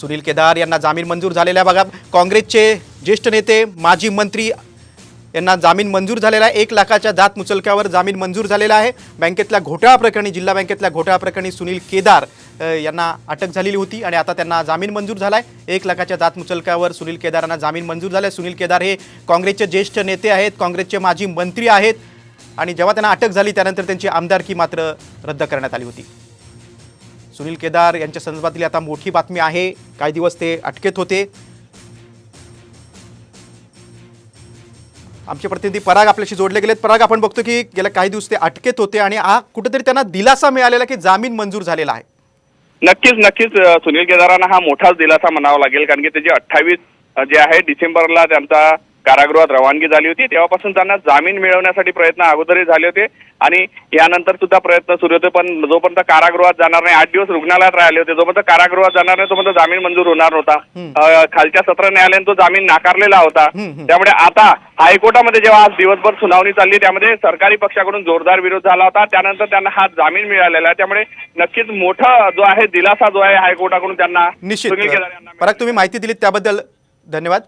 सुनील केदार यांना जामीन मंजूर झालेला आहे. बघा काँग्रेसचे ज्येष्ठ नेते माजी मंत्री यांना जामीन मंजूर झालेला आहे. एक लाखाच्या दात मुचलक्यावर जामीन मंजूर झालेला आहे. बँकेतल्या घोटाळा प्रकरणी जिल्हा बँकेतल्या घोटाळा प्रकरणी सुनील केदार यांना अटक झालेली होती आणि आता त्यांना जामीन मंजूर झाला आहे एक लाखाच्या दात मुचलक्यावर सुनील केदार यांना जामीन मंजूर झाला आहे सुनील केदार हे काँग्रेसचे ज्येष्ठ नेते आहेत काँग्रेसचे माजी मंत्री आहेत आणि जेव्हा त्यांना अटक झाली त्यानंतर त्यांची आमदारकी मात्र रद्द करण्यात आली होती. सुनील केदार यांच्या संदर्भातली आता मोठी बातमी आहे. काही दिवस ते अटकेत होते. आमचे प्रतिनिधी पराग आपल्याशी जोडले गेलेत. पराग आपण बघतो की गेल्या काही दिवस ते अटकेत होते आणि हा कुठेतरी त्यांना दिलासा मिळालेला की जामीन मंजूर झालेला आहे. नक्कीच नक्कीच सुनील केदारांना हा मोठाच दिलासा म्हणावा लागेल कारण की त्याची अठ्ठावीस जे आहे डिसेंबरला त्यांचा कारागृहात रवानगी झाली होती. तेव्हापासून त्यांना जामीन मिळवण्यासाठी प्रयत्न अगोदरही झाले होते. आणि यानंतर सुद्धा प्रयत्न सुरू होते. पण जोपर्यंत कारागृहात जाणार नाही आठ दिवस रुग्णालयात राहिले होते. जोपर्यंत कारागृहात जाणार नाही तोपर्यंत जामीन मंजूर होणार नव्हता. खालच्या सत्र न्यायालयाने तो जामीन नाकारलेला होता. त्यामुळे आता हायकोर्टामध्ये जेव्हा आज दिवसभर सुनावणी चालली त्यामध्ये सरकारी पक्षाकडून जोरदार विरोध झाला होता. त्यानंतर त्यांना हा जामीन मिळालेला आहे. त्यामुळे नक्कीच मोठा जो आहे दिलासा जो आहे हायकोर्टाकडून त्यांना निश्चित. तुम्ही माहिती दिलीत त्याबद्दल धन्यवाद.